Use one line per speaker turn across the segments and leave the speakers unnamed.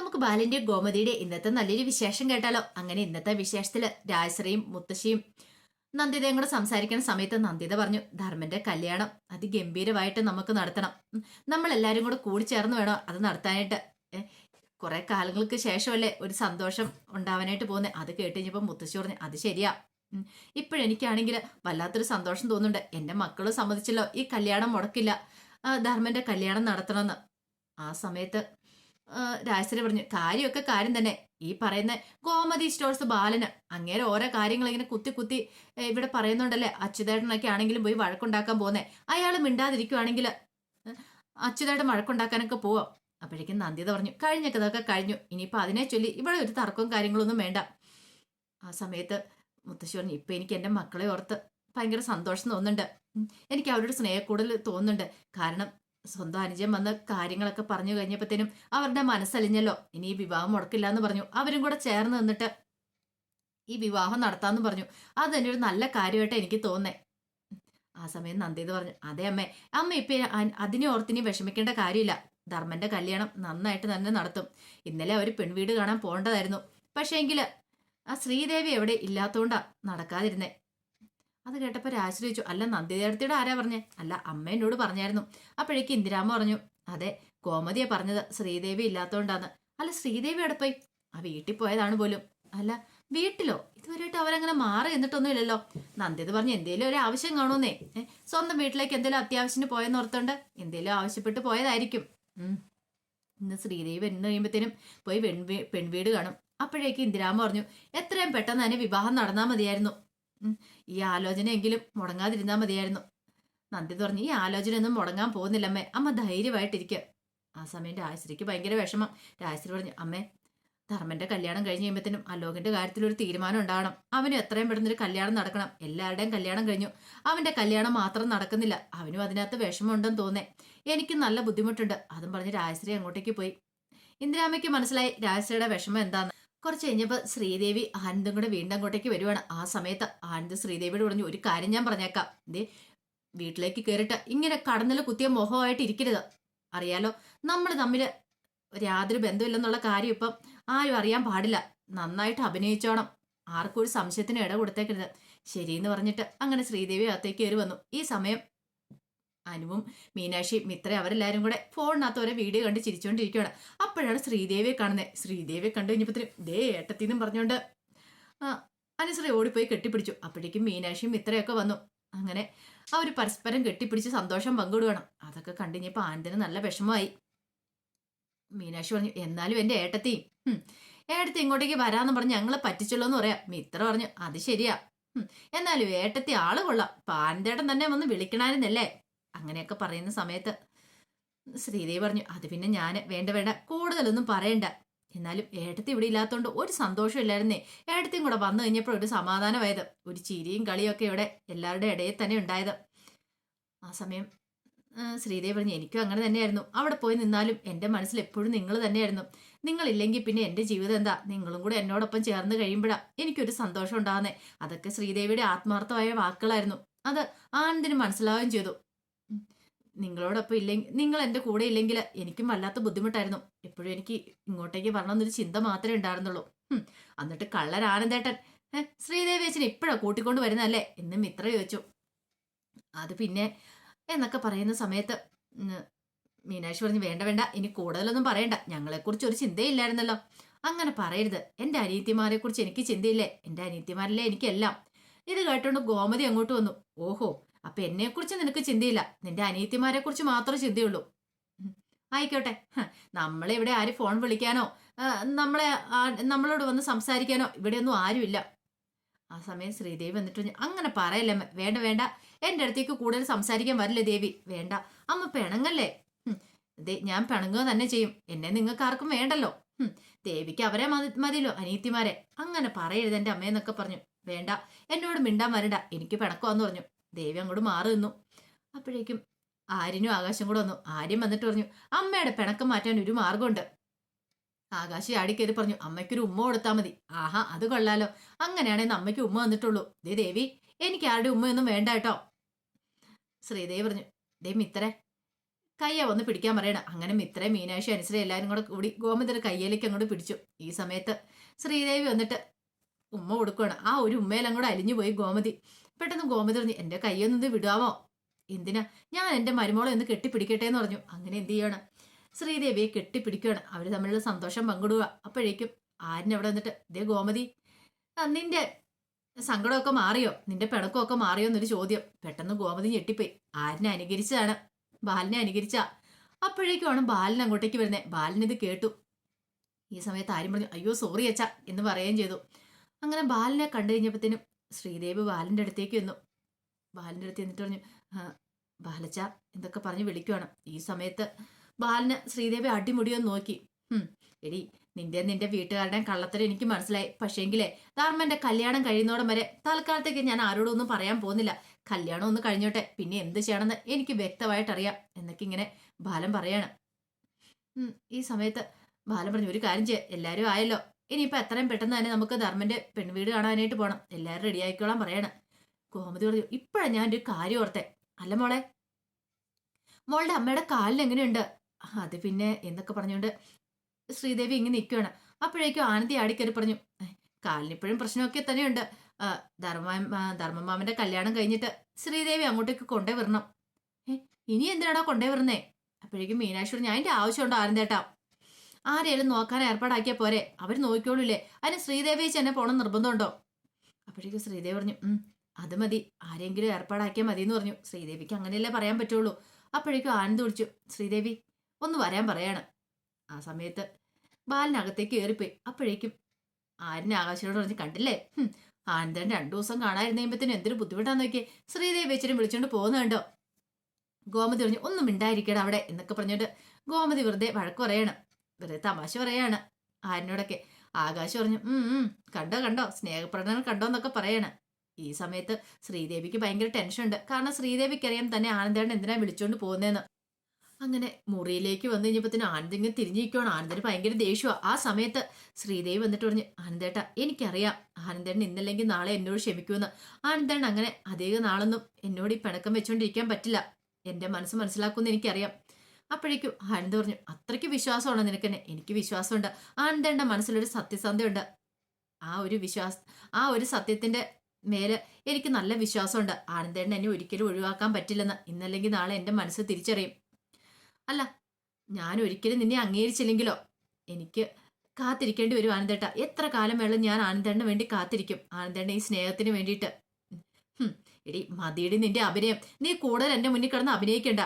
നമുക്ക് ബാലന്റെ ഗോമതിയുടെ ഇന്നത്തെ നല്ലൊരു വിശേഷം കേട്ടാലോ? അങ്ങനെ ഇന്നത്തെ വിശേഷത്തിൽ രാജശ്രീയും മുത്തശ്ശിയും നന്ദിതയും കൂടെ സംസാരിക്കുന്ന സമയത്ത് നന്ദിത പറഞ്ഞു ധർമ്മന്റെ കല്യാണം അതിഗംഭീരമായിട്ട് നമുക്ക് നടത്തണം. നമ്മൾ നമ്മളെല്ലാരും കൂടെ കൂടി ചേർന്ന് വേണോ അത് നടത്താനായിട്ട്. കുറെ കാലങ്ങൾക്ക് ശേഷമല്ലേ ഒരു സന്തോഷം ഉണ്ടാവാനായിട്ട് പോകുന്നത് അത് കേട്ട് മുത്തശ്ശി പറഞ്ഞു അത് ശരിയാ. ഇപ്പോഴെനിക്കാണെങ്കിൽ വല്ലാത്തൊരു സന്തോഷം തോന്നുന്നുണ്ട്. എന്റെ മക്കളെ സമ്മതിച്ചല്ലോ ഈ കല്യാണം മുടക്കില്ല. ധർമ്മന്റെ കല്യാണം നടത്തണമെന്ന്. ആ സമയത്ത് രാജശ്രീ പറഞ്ഞു കാര്യമൊക്കെ കാര്യം തന്നെ. ഈ പറയുന്ന ഗോമതി സ്റ്റോഴ്സ് ബാലന് അങ്ങേരെ ഓരോ കാര്യങ്ങൾ ഇങ്ങനെ കുത്തി കുത്തി ഇവിടെ പറയുന്നുണ്ടല്ലേ? അച്യുതേട്ടനൊക്കെ ആണെങ്കിലും പോയി വഴക്കുണ്ടാക്കാൻ പോകുന്നേ അയാൾ മിണ്ടാതിരിക്കുവാണെങ്കിൽ അച്യുതേട്ടൻ വഴക്കുണ്ടാക്കാനൊക്കെ പോവാം. അപ്പോഴേക്കും നന്ദിത പറഞ്ഞു കഴിഞ്ഞൊക്കെ ഇതൊക്കെ കഴിഞ്ഞു. ഇനിയിപ്പോൾ അതിനെ ചൊല്ലി ഇവിടെ ഒരു തർക്കവും കാര്യങ്ങളൊന്നും വേണ്ട. ആ സമയത്ത് മുത്തശ്ശി പറഞ്ഞു ഇപ്പം എനിക്ക് എന്റെ മക്കളെ ഓർത്ത് ഭയങ്കര സന്തോഷം തോന്നുന്നുണ്ട്. എനിക്ക് അവരുടെ സ്നേഹക്കൂടുതൽ തോന്നുന്നുണ്ട്. കാരണം സ്വന്തം അനുജൻ വന്ന് കാര്യങ്ങളൊക്കെ പറഞ്ഞു കഴിഞ്ഞപ്പോഴത്തേനും അവരുടെ മനസ്സലിഞ്ഞല്ലോ. ഇനി ഈ വിവാഹം മുടക്കില്ല എന്ന് പറഞ്ഞു. അവരും കൂടെ ചേർന്ന് നിന്നിട്ട് ഈ വിവാഹം നടത്താന്ന് പറഞ്ഞു. അത് തന്നെ ഒരു നല്ല കാര്യമായിട്ട് എനിക്ക് തോന്നേ. ആ സമയം എന്ന് പറഞ്ഞു. അതെ അമ്മേ. അമ്മ ഇപ്പൊ അതിനെ ഓർത്തിനി വിഷമിക്കേണ്ട കാര്യമില്ല. ധർമ്മന്റെ കല്യാണം നന്നായിട്ട് തന്നെ നടത്തും. ഇന്നലെ അവർ പെൺവീട് കാണാൻ പോകേണ്ടതായിരുന്നു. പക്ഷേ എങ്കിൽ ആ ശ്രീദേവി എവിടെ ഇല്ലാത്തോണ്ടാ നടക്കാതിരുന്നേ. അത് കേട്ടപ്പോൾ രാജശ്രീ ചോദിച്ചു അല്ല നന്ദിദേവത്തിയുടെ ആരാ പറഞ്ഞേ? അല്ല അമ്മ എന്നോട് പറഞ്ഞായിരുന്നു. അപ്പോഴേക്ക് ഇന്ദിരാമ്മ പറഞ്ഞു അതെ ഗോമതിയെ പറഞ്ഞത് ശ്രീദേവി ഇല്ലാത്തതുകൊണ്ടാന്ന് അല്ല ശ്രീദേവി അടുപ്പായി പോയി? ആ വീട്ടിൽ പോയതാണ് പോലും. അല്ല വീട്ടിലോ? ഇതുവരെയായിട്ട് അവരങ്ങനെ മാറി എന്നിട്ടൊന്നും ഇല്ലല്ലോ നന്ദിത് പറഞ്ഞു എന്തേലും ഒരു ആവശ്യം കാണുമെന്നേ. സ്വന്തം വീട്ടിലേക്ക് എന്തേലും അത്യാവശ്യത്തിന് പോയെന്ന് ഓർത്തോണ്ട് എന്തേലും ആവശ്യപ്പെട്ട് പോയതായിരിക്കും. ഇന്ന് ശ്രീദേവി എന്ന് കഴിയുമ്പത്തേനും പോയി പെൺവീ പെൺവീട് കാണും. അപ്പോഴേക്ക് ഇന്ദിരാമ്മ പറഞ്ഞു എത്രയും പെട്ടെന്ന് തന്നെ വിവാഹം നടന്നാൽ മതിയായിരുന്നു. ഈ ആലോചനയെങ്കിലും മുടങ്ങാതിരുന്നാൽ മതിയായിരുന്നു. നന്ദി പറഞ്ഞു ഈ ആലോചന ഒന്നും മുടങ്ങാൻ പോകുന്നില്ലമ്മേ. അമ്മ ധൈര്യമായിട്ടിരിക്കുക ആ സമയം രാജശ്രീക്ക് ഭയങ്കര വിഷമം. രാജശ്രീ പറഞ്ഞു അമ്മേ ധർമ്മന്റെ കല്യാണം കഴിഞ്ഞ് കഴിയുമ്പോഴത്തേനും അലോകിന്റെ കാര്യത്തിൽ ഒരു തീരുമാനം ഉണ്ടാവണം അവന് എത്രയും പെട്ടെന്നൊരു കല്യാണം നടക്കണം. എല്ലാവരുടെയും കല്യാണം കഴിഞ്ഞു. അവന്റെ കല്യാണം മാത്രം നടക്കുന്നില്ല. അവനും അതിനകത്ത് വിഷമമുണ്ടെന്ന് തോന്നേ. എനിക്ക് നല്ല ബുദ്ധിമുട്ടുണ്ട്. അതും പറഞ്ഞ് രാജശ്രീ അങ്ങോട്ടേക്ക് പോയി. ഇന്ദിരാമയ്ക്ക് മനസ്സിലായി രാജശ്രീയുടെ വിഷമം എന്താന്ന്. കുറച്ച് കഴിഞ്ഞപ്പോൾ ശ്രീദേവി ആനന്ദും കൂടെ വീണ്ടും അങ്ങോട്ടേക്ക് വരുവാണ്. ആ സമയത്ത് ആനന്ദ് ശ്രീദേവിയോട് പറഞ്ഞു ഒരു കാര്യം ഞാൻ പറഞ്ഞേക്കാം. ദേ വീട്ടിലേക്ക് കയറിയിട്ട് ഇങ്ങനെ കടന്നിൽ കുത്തിയ മോഹമായിട്ട് ഇരിക്കരുത്. അറിയാലോ നമ്മൾ തമ്മിൽ യാതൊരു ബന്ധമില്ലെന്നുള്ള കാര്യം ഇപ്പം ആരും അറിയാൻ പാടില്ല. നന്നായിട്ട് അഭിനയിച്ചോണം. ആർക്കും ഒരു സംശയത്തിന് ഇട കൊടുത്തേക്കരുത്. ശരിയെന്ന് പറഞ്ഞിട്ട് അങ്ങനെ ശ്രീദേവി അകത്തേക്ക് കയറി വന്നു. ഈ സമയം അനുവും മീനാക്ഷി മിത്ര അവരെല്ലാവരും കൂടെ ഫോണിനകത്ത് ഓരോ വീഡിയോ കണ്ട് ചിരിച്ചുകൊണ്ടിരിക്കുകയാണ് അപ്പോഴാണ് ശ്രീദേവിയെ കാണുന്നത്. ശ്രീദേവിയെ കണ്ടു കഴിഞ്ഞപ്പോഴത്തേനും ദേ ഏട്ടത്തിന്നും പറഞ്ഞുകൊണ്ട് അനുശ്രീ ഓടിപ്പോയി കെട്ടിപ്പിടിച്ചു. അപ്പോഴേക്കും മീനാക്ഷിയും മിത്രയൊക്കെ വന്നു. അങ്ങനെ അവർ പരസ്പരം കെട്ടിപ്പിടിച്ച് സന്തോഷം പങ്കിടുകയാണ്. അതൊക്കെ കണ്ടിഞ്ഞപ്പോൾ ആനന്ദിന് നല്ല വിഷമമായി. മീനാക്ഷി പറഞ്ഞു എന്നാലും എന്റെ ഏട്ടത്തി ഏട്ടത്തി ഇങ്ങോട്ടേക്ക് വരാമെന്ന് പറഞ്ഞ് ഞങ്ങളെ പറ്റിച്ചല്ലോ എന്ന് പറയാം. മിത്ര പറഞ്ഞു അത് ശരിയാ. എന്നാലും ഏട്ടത്തി ആൾ കൊള്ളാം. പാൻതേട്ടൻ തന്നെ വന്ന് വിളിക്കണായിരുന്നല്ലേ? അങ്ങനെയൊക്കെ പറയുന്ന സമയത്ത് ശ്രീദേവി പറഞ്ഞു അത് പിന്നെ ഞാൻ വേണ്ട വേണ്ട കൂടുതലൊന്നും പറയണ്ട. എന്നാലും ഏട്ടത്തി ഇവിടെ ഇല്ലാത്തതുകൊണ്ട് ഒരു സന്തോഷം ഇല്ലായിരുന്നേ ഏട്ടത്തിയും കൂടെ വന്നു കഴിഞ്ഞപ്പോൾ ഒരു സമാധാനമായത്. ഒരു ചിരിയും കളിയും ഒക്കെ ഇവിടെ എല്ലാവരുടെ ഇടയിൽ തന്നെ ഉണ്ടായത്. ആ സമയം ശ്രീദേവി പറഞ്ഞു എനിക്കും അങ്ങനെ തന്നെയായിരുന്നു. അവിടെ പോയി നിന്നാലും എന്റെ മനസ്സിൽ എപ്പോഴും നിങ്ങൾ തന്നെയായിരുന്നു. നിങ്ങളില്ലെങ്കിൽ പിന്നെ എന്റെ ജീവിതം എന്താ? നിങ്ങളും കൂടെ എന്നോടൊപ്പം ചേർന്ന് കഴിയുമ്പോഴാണ് എനിക്കൊരു സന്തോഷം ഉണ്ടാകുന്നേ. അതൊക്കെ ശ്രീദേവിയുടെ ആത്മാർത്ഥമായ വാക്കുകളായിരുന്നു. അത് ആനന്ദിന് മനസ്സിലാവുകയും ചെയ്തു. നിങ്ങളോടൊപ്പം ഇല്ലെങ്കിൽ നിങ്ങൾ എന്റെ കൂടെ ഇല്ലെങ്കിൽ എനിക്കും വല്ലാത്ത ബുദ്ധിമുട്ടായിരുന്നു. എപ്പോഴും എനിക്ക് ഇങ്ങോട്ടേക്ക് വരണമെന്നൊരു ചിന്ത മാത്രമേ ഉണ്ടായിരുന്നുള്ളൂ. എന്നിട്ട് കള്ളൻ ആനന്ദേട്ടൻ ശ്രീദേവി അച്ഛൻ ഇപ്പോഴാ കൂട്ടിക്കൊണ്ട് വരുന്നതല്ലേ എന്ന് മിത്ര ചോദിച്ചു. അത് പിന്നെ എന്നൊക്കെ പറയുന്ന സമയത്ത് മീനാക്ഷി പറഞ്ഞു വേണ്ട വേണ്ട ഇനി കൂടുതലൊന്നും പറയണ്ട. ഞങ്ങളെക്കുറിച്ച് ഒരു ചിന്തയില്ലായിരുന്നല്ലോ അങ്ങനെ പറയരുത്. എന്റെ അനിയത്തിമാരെ കുറിച്ച് എനിക്ക് ചിന്തയില്ലേ? എന്റെ അനിയത്തിമാരിലെ എനിക്കെല്ലാം. ഇത് കേട്ടോണ്ട് ഗോമതി അങ്ങോട്ട് വന്നു. ഓഹോ അപ്പൊ എന്നെക്കുറിച്ച് നിനക്ക് ചിന്തയില്ല. നിന്റെ അനിയത്തിമാരെ കുറിച്ച് മാത്രമേ ചിന്തയുള്ളൂ. ആയിക്കോട്ടെ. നമ്മളെ ഇവിടെ ആര് ഫോൺ വിളിക്കാനോ നമ്മളെ നമ്മളോട് വന്ന് സംസാരിക്കാനോ ഇവിടെ ഒന്നും ആരുമില്ല. ആ സമയം ശ്രീദേവി വന്നിട്ട് അങ്ങനെ പറയല്ലേ വേണ്ട വേണ്ട. എന്റെ അടുത്തേക്ക് കൂടുതൽ സംസാരിക്കാൻ വരില്ലേ ദേവി? വേണ്ട. അമ്മ പിണങ്ങല്ലേ? ദേ ഞാൻ പിണങ്ങുക തന്നെ ചെയ്യും. എന്നെ നിങ്ങൾക്ക് ആർക്കും വേണ്ടല്ലോ. ദേവിക്ക് അവരെ മതി മതിയല്ലോ അനിയത്തിമാരെ. അങ്ങനെ പറയരുത് എന്റെ അമ്മയെന്നൊക്കെ പറഞ്ഞു. വേണ്ട. എന്നോട് മിണ്ടാൻ വരണ്ട. എനിക്ക് പിണക്കമാന്ന് പറഞ്ഞു. ദേവി അങ്ങോട്ട് മാറി നിന്നു. അപ്പോഴേക്കും ആര്യനും ആകാശം കൂടെ വന്നു. ആര്യം വന്നിട്ട് പറഞ്ഞു അമ്മയുടെ പിണക്കം മാറ്റാൻ ഒരു മാർഗമുണ്ട് ആകാശി ആടിക്കയറി പറഞ്ഞു അമ്മയ്ക്കൊരു ഉമ്മ കൊടുത്താൽ മതി. ആഹാ അത് കൊള്ളാലോ. അങ്ങനെയാണെങ്കിൽ അമ്മയ്ക്ക് ഉമ്മ വന്നിട്ടുള്ളൂ. ദേ ദേവി എനിക്ക് ആരുടെ ഉമ്മയൊന്നും വേണ്ട കേട്ടോ. ശ്രീദേവി പറഞ്ഞു ദേ മിത്രേ കയ്യെ വന്ന് പിടിക്കാൻ പറയണം. അങ്ങനെ മിത്ര മീനാക്ഷി അനുസരി എല്ലാവരും കൂടെ കൂടി ഗോമതിയുടെ കയ്യിലേക്ക് അങ്ങോട്ട് പിടിച്ചു. ഈ സമയത്ത് ശ്രീദേവി വന്നിട്ട് ഉമ്മ കൊടുക്കുകയാണ് ആ ഒരു ഉമ്മയിലും കൂടെ അലിഞ്ഞു പോയി ഗോമതി. പെട്ടെന്ന് ഗോമതി പറഞ്ഞു എന്റെ കൈയൊന്നും വിടാമോ എന്തിനാ? ഞാൻ എന്റെ മരുമോളെ ഒന്ന് കെട്ടിപ്പിടിക്കട്ടെ എന്ന് പറഞ്ഞു. അങ്ങനെ എന്ത് ചെയ്യണം? ശ്രീദേവിയെ കെട്ടിപ്പിടിക്കുകയാണ്. അവർ തമ്മിലുള്ള സന്തോഷം പങ്കിടുക. അപ്പോഴേക്കും ആരിനെ അവിടെ വന്നിട്ട് ഇതേ ഗോമതി നിന്റെ സങ്കടമൊക്കെ മാറിയോ? നിന്റെ പിണക്കമൊക്കെ മാറിയോ? എന്നൊരു ചോദ്യം. പെട്ടെന്ന് ഗോമതി ഞെട്ടിപ്പോയി. ആരിനെ അനുകരിച്ചതാണ്. ബാലിനെ അനുകരിച്ച. അപ്പോഴേക്കുമാണ് ബാലൻ അങ്ങോട്ടേക്ക് വരുന്നത് ഇത് കേട്ടു. ഈ സമയത്ത് ആരും പറഞ്ഞു അയ്യോ സോറി അച്ഛ എന്ന് പറയുകയും ചെയ്തു. അങ്ങനെ ബാലിനെ കണ്ടു കഴിഞ്ഞപ്പോഴത്തേനും ശ്രീദേവി ബാലന്റെ അടുത്തേക്ക് വന്നു ബാലന്റെ അടുത്ത് എന്നിട്ട് പറഞ്ഞു ബാലച്ച എന്തൊക്കെ പറഞ്ഞ് വിളിക്കുവാണ്. ഈ സമയത്ത് ബാലന് ശ്രീദേവി അടിമുടിയൊന്ന് നോക്കി. "ഹും, എടി നിന്റെ നിന്റെ വീട്ടുകാരുടെയും കള്ളത്തരം എനിക്ക് മനസ്സിലായി. പക്ഷേങ്കിലേ ധർമ്മന്റെ കല്യാണം കഴിയുന്നോടം വരെ തൽക്കാലത്തേക്ക് ഞാൻ ആരോടും ഒന്നും പറയാൻ പോകുന്നില്ല. കല്യാണം ഒന്ന് കഴിഞ്ഞോട്ടെ. പിന്നെ എന്ത് ചെയ്യണമെന്ന് എനിക്ക് വ്യക്തമായിട്ട് അറിയാം എന്നൊക്കെ ഇങ്ങനെ ബാലൻ പറയാണ്. ഈ സമയത്ത് ബാലൻ പറഞ്ഞു ഒരു കാര്യം ചെയ്യാം. എല്ലാവരും ആയല്ലോ. ഇനിയിപ്പോ എത്രയും പെട്ടെന്ന് തന്നെ നമുക്ക് ധർമ്മന്റെ പെൺവീട് കാണാനായിട്ട് പോകണം എല്ലാവരും റെഡി ആയിക്കോളാൻ പറയണം. കോമതി പറഞ്ഞു ഇപ്പഴാ ഞാൻ ഒരു കാര്യം ഓർത്തെ. അല്ല മോളെ മോളുടെ അമ്മയുടെ കാലിന് എങ്ങനെയുണ്ട്? "ആ, അത് പിന്നെ എന്നൊക്കെ പറഞ്ഞുകൊണ്ട് ശ്രീദേവി ഇങ്ങനെ നിൽക്കുകയാണ് അപ്പോഴേക്കും ആനന്ദി ആടിക്കറി പറഞ്ഞു കാലിനിപ്പോഴും പ്രശ്നമൊക്കെ തന്നെയുണ്ട്. ധർമ്മ ധർമ്മമാമന്റെ കല്യാണം കഴിഞ്ഞിട്ട് ശ്രീദേവി അങ്ങോട്ടേക്ക് കൊണ്ടേ വരണം ഇനി എന്തിനാടാ കൊണ്ടേ വരുന്നേ അപ്പോഴേക്കും മീനാക്ഷി ഞാൻ എന്റെ ആവശ്യമുണ്ടോ ആനന്ദേട്ടാ? ആരെയും നോക്കാൻ ഏർപ്പാടാക്കിയ പോരെ. അവർ നോക്കിക്കോളൂലേ. അതിന് ശ്രീദേവി ചെന്നെ പോണം നിർബന്ധമുണ്ടോ? അപ്പോഴേക്കും ശ്രീദേവി പറഞ്ഞു അത് മതി. ആരെങ്കിലും ഏർപ്പാടാക്കിയാൽ മതി എന്ന് പറഞ്ഞു. ശ്രീദേവിക്ക് അങ്ങനെയല്ലേ പറയാൻ പറ്റുള്ളൂ. അപ്പോഴേക്കും ആനന്ദ് വിളിച്ചു ശ്രീദേവി ഒന്ന് വരാൻ പറയാണ്. ആ സമയത്ത് ബാലിനകത്തേക്ക് കയറിപ്പോയി. അപ്പോഴേക്കും ആരിനെ ആകാശനോട് പറഞ്ഞ് കണ്ടില്ലേ? ആനന്ദൻ രണ്ടു ദിവസം കാണാതിരുന്ന് കഴിയുമ്പത്തിന് എന്തൊരു ബുദ്ധിമുട്ടാന്ന് നോക്കിയേ. ശ്രീദേവി വെച്ചിട്ട് വിളിച്ചോണ്ട് പോകുന്നുണ്ടോ ഗോമതി പറഞ്ഞു ഒന്നും മിണ്ടായിരിക്കണം അവിടെ എന്നൊക്കെ പറഞ്ഞോണ്ട് ഗോമതി വെറുതെ വഴക്ക് പറയണം. വെറുതെ തമാശ പറയാണ്. ആരിനോടൊക്കെ. ആകാശ് പറഞ്ഞു ഉം കണ്ടോ കണ്ടോ സ്നേഹപ്രകടനം കണ്ടോ എന്നൊക്കെ പറയാണ്. ഈ സമയത്ത് ശ്രീദേവിക്ക് ഭയങ്കര ടെൻഷൻ ഉണ്ട്. കാരണം ശ്രീദേവിക്ക് അറിയാം തന്നെ ആനന്ദേട്ടൻ എന്തിനാ വിളിച്ചോണ്ട് പോകുന്നതെന്ന് അങ്ങനെ മുറിയിലേക്ക് വന്നു കഴിഞ്ഞപ്പത്തിന് ആനന്ദിങ്ങനെ തിരിഞ്ഞിരിക്കുവാണ്. ആനന്ദന് ഭയങ്കര ദേഷ്യമാണ് ആ സമയത്ത് ശ്രീദേവി വന്നിട്ട് പറഞ്ഞു ആനന്ദേട്ട എനിക്കറിയാം ആനന്ദേട്ടൻ ഇന്നല്ലെങ്കിൽ നാളെ എന്നോട് ക്ഷമിക്കുമെന്ന്. ആനന്ദേട്ടൻ അങ്ങനെ അധിക നാളൊന്നും എന്നോട് ഈ പിണക്കം വെച്ചുകൊണ്ടിരിക്കാൻ പറ്റില്ല. എന്റെ മനസ്സ് മനസ്സിലാക്കുമെന്ന് എനിക്കറിയാം. അപ്പോഴേക്കും ആനന്ദ് പറഞ്ഞു അത്രയ്ക്ക് വിശ്വാസമാണോ നിനക്കെന്നെ? എനിക്ക് വിശ്വാസമുണ്ട്. ആനന്ദേണ്ട മനസ്സിലൊരു സത്യസന്ധയുണ്ട് ആ ഒരു വിശ്വാസ ആ ഒരു സത്യത്തിന്റെ മേലെ എനിക്ക് നല്ല വിശ്വാസമുണ്ട്. ആനന്ദേണ്ണ എന്നെ ഒരിക്കലും ഒഴിവാക്കാൻ പറ്റില്ലെന്ന്. ഇന്നല്ലെങ്കിൽ നാളെ എന്റെ മനസ്സ് തിരിച്ചറിയും. അല്ല ഞാൻ ഒരിക്കലും നിന്നെ അംഗീകരിച്ചില്ലെങ്കിലോ? എനിക്ക് കാത്തിരിക്കേണ്ടി വരും ആനന്ദേട്ട. എത്ര കാലം വേണം ഞാൻ ആനന്ദേണ്ണ വേണ്ടി കാത്തിരിക്കും? ആനന്ദേണ്ണ ഈ സ്നേഹത്തിന് വേണ്ടിയിട്ട്. എടി മതിയടി നിന്റെ അഭിനയം. നീ കൂടുതൽ എന്റെ മുന്നിൽ കിടന്ന് അഭിനയിക്കണ്ട.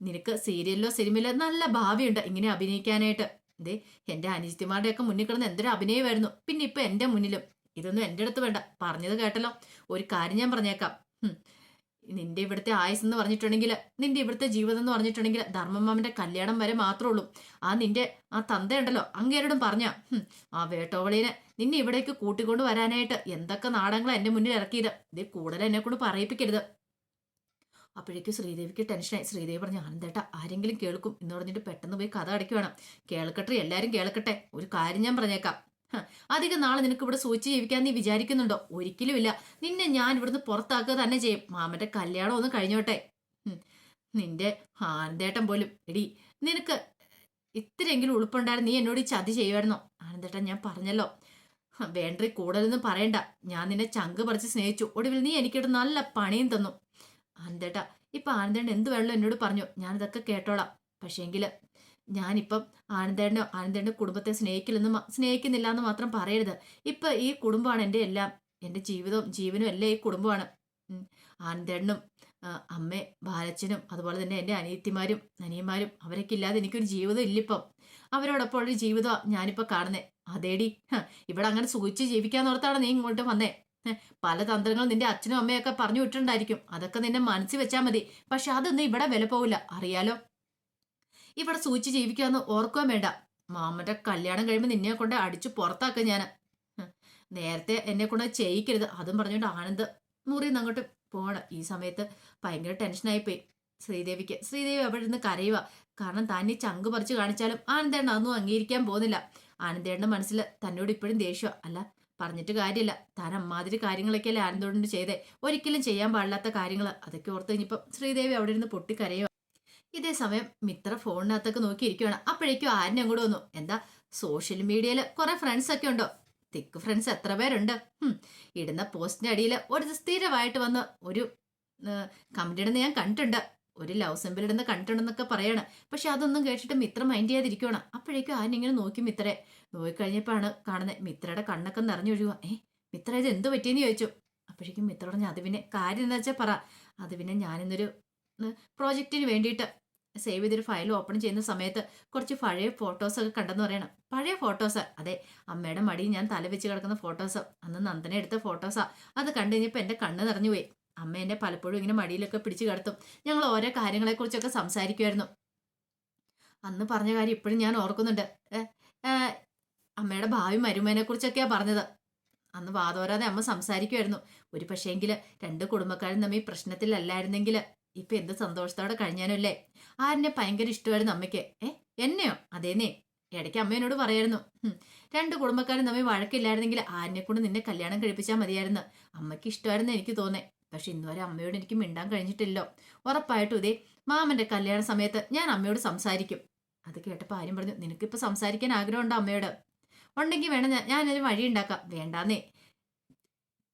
നിനക്ക് സീരിയലിലോ സിനിമയിലോ നല്ല ഭാവിയുണ്ട്. ഇങ്ങനെ അഭിനയിക്കാനായിട്ട്. ദേ എന്റെ അനിയത്തിമാരുടെ ഒക്കെ മുന്നിൽ കിടന്ന് എന്തൊരു അഭിനയമായിരുന്നു. പിന്നെ ഇപ്പൊ എന്റെ മുന്നിലും. ഇതൊന്നും എന്റെ അടുത്ത് വേണ്ട. പറഞ്ഞത് കേട്ടല്ലോ. ഒരു കാര്യം ഞാൻ പറഞ്ഞേക്കാം. നിന്റെ ഇവിടുത്തെ ആയുസ് എന്ന് പറഞ്ഞിട്ടുണ്ടെങ്കിൽ നിന്റെ ഇവിടുത്തെ ജീവിതം എന്ന് പറഞ്ഞിട്ടുണ്ടെങ്കിൽ ധർമ്മമാമന്റെ കല്യാണം വരെ മാത്രമേ ഉള്ളൂ. ആ നിന്റെ ആ തന്തയുണ്ടല്ലോ അങ്ങേരോടും പറഞ്ഞ. ആ വേട്ടോവളീനെ നിന്നെ ഇവിടേക്ക് കൂട്ടിക്കൊണ്ട് വരാനായിട്ട് എന്തൊക്കെ നാടകങ്ങളാ എന്റെ മുന്നിൽ ഇറക്കിയത്. ഇത് കൂടുതൽ എന്നെ കൊണ്ട് പറയിപ്പിക്കരുത്. അപ്പോഴേക്കും ശ്രീദേവിക്ക് ടെൻഷനായി. ശ്രീദേവി പറഞ്ഞു ആനന്ദേട്ട ആരെങ്കിലും കേൾക്കും എന്ന് പറഞ്ഞിട്ട് പെട്ടെന്ന് പോയി കഥ അടയ്ക്കുവാണ്. കേൾക്കട്ടെ എല്ലാവരും കേൾക്കട്ടെ ഒരു കാര്യം ഞാൻ പറഞ്ഞേക്കാം. അധികം നാളെ നിനക്ക് ഇവിടെ സൂചിച്ച് ജീവിക്കാൻ നീ വിചാരിക്കുന്നുണ്ടോ? ഒരിക്കലുമില്ല നിന്നെ ഞാൻ ഇവിടുന്ന് പുറത്താക്കുക തന്നെ ചെയ്യും. മാമന്റെ കല്യാണം ഒന്ന് കഴിഞ്ഞോട്ടെ. നിന്റെ ആനന്ദേട്ടൻ പോലും. എടി നിനക്ക് ഇത്രയെങ്കിലും ഉളുപ്പുണ്ടായിരുന്നു നീ എന്നോട് ഈ ചതി ചെയ്യുമായിരുന്നോ? ആനന്ദേട്ടൻ ഞാൻ പറഞ്ഞല്ലോ. വേണ്ടി കൂടുതലൊന്നും പറയണ്ട. ഞാൻ നിന്നെ ചങ്ക് പറിച്ച് സ്നേഹിച്ചു. ഒടുവിൽ നീ എനിക്കിട്ട് നല്ല പണിയും തന്നു. ആനന്ദേട്ടാ ഇപ്പൊ ആനന്ദേണ്ട എന്ത് വേണമല്ലോ എന്നോട് പറഞ്ഞു. ഞാനിതൊക്കെ കേട്ടോളാം. പക്ഷേങ്കിൽ ഞാനിപ്പം ആനന്ദേണ്ട ആനന്ദേണ്ട കുടുംബത്തെ സ്നേഹിക്കില്ലെന്ന് സ്നേഹിക്കുന്നില്ല എന്ന് മാത്രം പറയരുത്. ഇപ്പൊ ഈ കുടുംബമാണ് എന്റെ എല്ലാം. എന്റെ ജീവിതവും ജീവനും എല്ലാം ഈ കുടുംബമാണ്. ആനന്ദേണ്ണും അമ്മ ബാലച്ചനും അതുപോലെ തന്നെ എന്റെ അനിയത്തിമാരും അനിയന്മാരും അവരൊക്കെ ഇല്ലാതെ എനിക്കൊരു ജീവിതം ഇല്ലിപ്പം. അവരോടൊപ്പം ഉള്ളൊരു ജീവിതമാണ് ഞാനിപ്പോൾ കാണുന്നത് അതേടി ഇവിടെ അങ്ങനെ ജീവിക്കാൻ ജീവിക്കാന്നോർത്താണ് നീ ഇങ്ങോട്ട് വന്നേ? പല തന്ത്രങ്ങളും നിന്റെ അച്ഛനും അമ്മയൊക്കെ പറഞ്ഞു വിട്ടിട്ടുണ്ടായിരിക്കും. അതൊക്കെ നിന്നെ മനസ്സിൽ വെച്ചാൽ മതി. പക്ഷെ അതൊന്നും ഇവിടെ വില പോവില്ല. അറിയാലോ? ഇവിടെ സൂചിച്ച് ജീവിക്കാന്ന് ഓർക്കുകയും വേണ്ട. മാമന്റെ കല്യാണം കഴിയുമ്പോൾ നിന്നെ കൊണ്ട് അടിച്ചു പുറത്താക്കുക ഞാൻ നേരത്തെ എന്നെ കൊണ്ട് ചെയ്യിക്കരുത്. അതും പറഞ്ഞുകൊണ്ട് ആനന്ദ് മുറിന്ന് അങ്ങോട്ട് പോകണം ഈ സമയത്ത് ഭയങ്കര ടെൻഷനായി പോയി. ശ്രീദേവിക്ക് ശ്രീദേവി അവിടെ ഇരുന്ന് കരയുക. കാരണം താൻ ഈ ചങ്ക് പറിച്ചു കാണിച്ചാലും ആനന്ദേണ്ണ അതൊന്നും അംഗീകരിക്കാൻ പോകുന്നില്ല. ആനന്ദേണ്ണന്റെ മനസ്സിൽ തന്നോട് ഇപ്പോഴും ദേഷ്യം. അല്ല പറഞ്ഞിട്ട് കാര്യമില്ല. താൻ അമ്മാതിരി കാര്യങ്ങളൊക്കെയല്ലേ ആനന്ദോട് ചെയ്തേ. ഒരിക്കലും ചെയ്യാൻ പാടില്ലാത്ത കാര്യങ്ങൾ അതൊക്കെ ഓർത്ത് കഴിഞ്ഞപ്പം ശ്രീദേവി അവിടെ ഇരുന്ന് പൊട്ടിക്കരയുക ഇതേ സമയം മിത്ര ഫോണിനകത്തൊക്കെ നോക്കിയിരിക്കുകയാണ് അപ്പോഴേക്കും ആരിനെ അങ്ങോട്ട് വന്നു. എന്താ സോഷ്യൽ മീഡിയയിൽ കുറെ ഫ്രണ്ട്സ് ഒക്കെ ഉണ്ടോ? തിക്ക് ഫ്രണ്ട്സ് എത്ര പേരുണ്ട്? ഇടുന്ന പോസ്റ്റിന്റെ അടിയിൽ ഒരു സ്ഥിരമായിട്ട് വന്ന് ഒരു കമന്റ് ഇടുന്ന ഞാൻ കണ്ടിട്ടുണ്ട്. ഒരു ലവ് സിമ്പിൾ ഇടുന്ന കണ്ടിട്ടുണ്ടെന്നൊക്കെ പറയാണ്. പക്ഷെ അതൊന്നും കേട്ടിട്ട് മിത്ര മൈൻഡ് ചെയ്യാതിരിക്കണം അപ്പോഴേക്കും ആനിങ്ങനെ നോക്കി മിത്രയെ. നോക്കിക്കഴിഞ്ഞപ്പോഴാണ് കാണുന്നത് മിത്രയുടെ കണ്ണൊക്കെ നിറഞ്ഞൊഴുകുക ഏ മിത്ര ഇത് എന്ത് പറ്റിയെന്ന് ചോദിച്ചു. അപ്പോഴേക്കും മിത്ര പറഞ്ഞു അത് പിന്നെ കാര്യം എന്താ വെച്ചാൽ പറ. അത് പിന്നെ ഞാനിന്നൊരു പ്രോജക്റ്റിന് വേണ്ടിയിട്ട് സേവ് ചെയ്തൊരു ഫയൽ ഓപ്പൺ ചെയ്യുന്ന സമയത്ത് കുറച്ച് പഴയ ഫോട്ടോസൊക്കെ കണ്ടെന്ന് പറയണം. പഴയ ഫോട്ടോസ് അതെ അമ്മയുടെ മടിയിൽ ഞാൻ തല വെച്ച് കിടക്കുന്ന ഫോട്ടോസ് അന്ന് നന്ദന എടുത്ത ഫോട്ടോസാ അത് കണ്ടു കഴിഞ്ഞപ്പോൾ എന്റെ കണ്ണ് നിറഞ്ഞു പോയി. അമ്മ എന്നെ പലപ്പോഴും ഇങ്ങനെ മടിയിലൊക്കെ പിടിച്ചു കിടത്തും. ഞങ്ങൾ ഓരോ കാര്യങ്ങളെക്കുറിച്ചൊക്കെ സംസാരിക്കുമായിരുന്നു അന്ന് പറഞ്ഞ കാര്യം ഇപ്പോഴും ഞാൻ ഓർക്കുന്നുണ്ട്. അമ്മയുടെ ഭാവി മരുമേനെ കുറിച്ചൊക്കെയാണ് പറഞ്ഞത്. അന്ന് വാതോരാതെ അമ്മ സംസാരിക്കുമായിരുന്നു ഒരു പക്ഷേങ്കിൽ രണ്ട് കുടുംബക്കാരും തമ്മിൽ പ്രശ്നത്തിലല്ലായിരുന്നെങ്കിൽ ഇപ്പൊ എന്ത് സന്തോഷത്തോടെ കഴിഞ്ഞാനല്ലേ ആരെന്നെ ഭയങ്കര ഇഷ്ടമായിരുന്നു അമ്മയ്ക്ക്. ഏ എന്നെയോ? അതേന്നേ. ഇടയ്ക്ക് അമ്മേനോട് പറയായിരുന്നു. രണ്ട് കുടുംബക്കാരും തമ്മിൽ വഴക്കില്ലായിരുന്നെങ്കിൽ ആരിനെ കൊണ്ട് നിന്നെ കല്യാണം കഴിപ്പിച്ചാൽ മതിയായിരുന്നു. അമ്മയ്ക്ക് ഇഷ്ടമായിരുന്നു എനിക്ക് തോന്നേ. പക്ഷെ ഇന്നുവരെ അമ്മയോട് എനിക്ക് മിണ്ടാൻ കഴിഞ്ഞിട്ടില്ലോ. ഉറപ്പായിട്ടും ഇതേ മാമന്റെ കല്യാണ സമയത്ത് ഞാൻ അമ്മയോട് സംസാരിക്കും. അത് കേട്ടപ്പോൾ ആര്യം പറഞ്ഞു നിനക്കിപ്പോൾ സംസാരിക്കാൻ ആഗ്രഹമുണ്ടോ അമ്മയോട്? ഉണ്ടെങ്കിൽ വേണം ഞാനൊരു വഴി ഉണ്ടാക്കാം. വേണ്ടാന്നേ.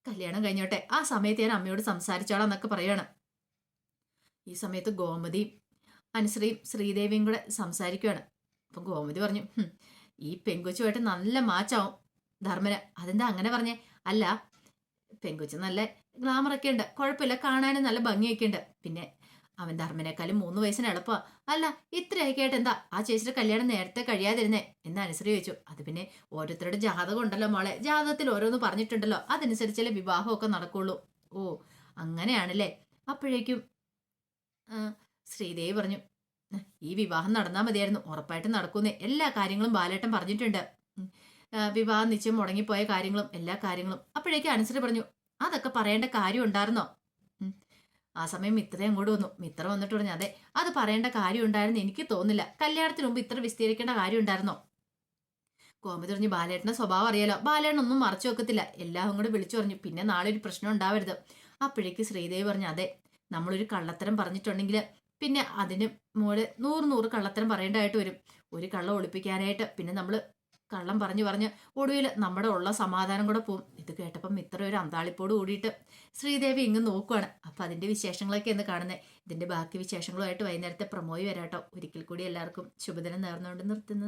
കല്യാണം കഴിഞ്ഞോട്ടെ ആ സമയത്ത് ഞാൻ അമ്മയോട് സംസാരിച്ചോളാം എന്നൊക്കെ പറയാണ് ഈ സമയത്ത് ഗോമതി അനുശ്രീയും ശ്രീദേവിയും കൂടെ സംസാരിക്കുകയാണ് അപ്പം ഗോമതി പറഞ്ഞു ഈ പെങ്കൊച്ചുമായിട്ട് നല്ല മാച്ചാവും ധർമ്മന്. അതെന്താ അങ്ങനെ പറഞ്ഞേ? അല്ല പെങ്കൊച്ച് നല്ല ഗ്ലാമറൊക്കെ ഉണ്ട്. കുഴപ്പമില്ല. കാണാനും നല്ല ഭംഗിയൊക്കെ ഉണ്ട്. പിന്നെ അവൻ ധർമ്മനേക്കാളും മൂന്ന് വയസ്സിന് എളുപ്പമാ അല്ല ഇത്രയൊക്കെ ആയിട്ട് എന്താ? ആ ചേച്ചിയുടെ കല്യാണം നേരത്തെ കഴിയാതിരുന്നേ എന്ന് അനുസരി ചോദിച്ചു. അത് പിന്നെ ഓരോരുത്തരുടെ ജാതകം ഉണ്ടല്ലോ മോളെ. ജാതകത്തിൽ ഓരോന്ന് പറഞ്ഞിട്ടുണ്ടല്ലോ. അതനുസരിച്ചല്ലേ വിവാഹമൊക്കെ നടക്കുള്ളൂ. ഓ അങ്ങനെയാണല്ലേ? അപ്പോഴേക്കും ശ്രീദേവി പറഞ്ഞു ഈ വിവാഹം നടന്നാൽ മതിയായിരുന്നു. ഉറപ്പായിട്ടും നടക്കുന്നേ. എല്ലാ കാര്യങ്ങളും ബാലേട്ടൻ പറഞ്ഞിട്ടുണ്ട്. വിവാഹം നിശ്ചയം മുടങ്ങിപ്പോയ കാര്യങ്ങളും എല്ലാ കാര്യങ്ങളും. അപ്പോഴേക്കും അനുസരി പറഞ്ഞു അതൊക്കെ പറയേണ്ട കാര്യം ഉണ്ടായിരുന്നോ? ആ സമയം മിത്ര അങ്ങോട്ട് വന്നു. മിത്ര വന്നിട്ട് പറഞ്ഞു അതെ അത് പറയേണ്ട കാര്യം ഉണ്ടായിരുന്നു എനിക്ക് തോന്നില്ല കല്യാണത്തിന് മുമ്പ് ഇത്ര വിസ്തീരിക്കേണ്ട കാര്യം ഉണ്ടായിരുന്നോ? കോമതി പറഞ്ഞു ബാലേട്ടന്റെ സ്വഭാവം അറിയാലോ. ബാലേട്ടൻ ഒന്നും മറച്ചു വെക്കത്തില്ല. എല്ലാം കൂടെ വിളിച്ചു പറഞ്ഞു. പിന്നെ നാളെ ഒരു പ്രശ്നം ഉണ്ടാവരുത്. അപ്പോഴേക്ക് ശ്രീദേവി പറഞ്ഞു അതെ നമ്മളൊരു കള്ളത്തരം പറഞ്ഞിട്ടുണ്ടെങ്കിൽ പിന്നെ അതിന് മോൾ നൂറ് നൂറ് കള്ളത്തരം പറയേണ്ടതായിട്ട് വരും. ഒരു കള്ളം ഒളിപ്പിക്കാനായിട്ട് പിന്നെ നമ്മൾ കള്ളം പറഞ്ഞു പറഞ്ഞ് ഒടുവിൽ നമ്മുടെ ഉള്ള സമാധാനം കൂടെ പോവും. ഇത് കേട്ടപ്പം ഇത്ര ഒരു അന്താളിപ്പോട് കൂടിയിട്ട് ശ്രീദേവി ഇങ്ങ് നോക്കുവാണ്. അപ്പം അതിന്റെ വിശേഷങ്ങളൊക്കെ എന്ന് കാണുന്നത് ഇതിന്റെ ബാക്കി വിശേഷങ്ങളുമായിട്ട് വൈകുന്നേരത്തെ പ്രമോയി വരാട്ടോ. ഒരിക്കൽ കൂടി എല്ലാവർക്കും ശുഭദിനം നേർന്നുകൊണ്ട് നിർത്തുന്നു.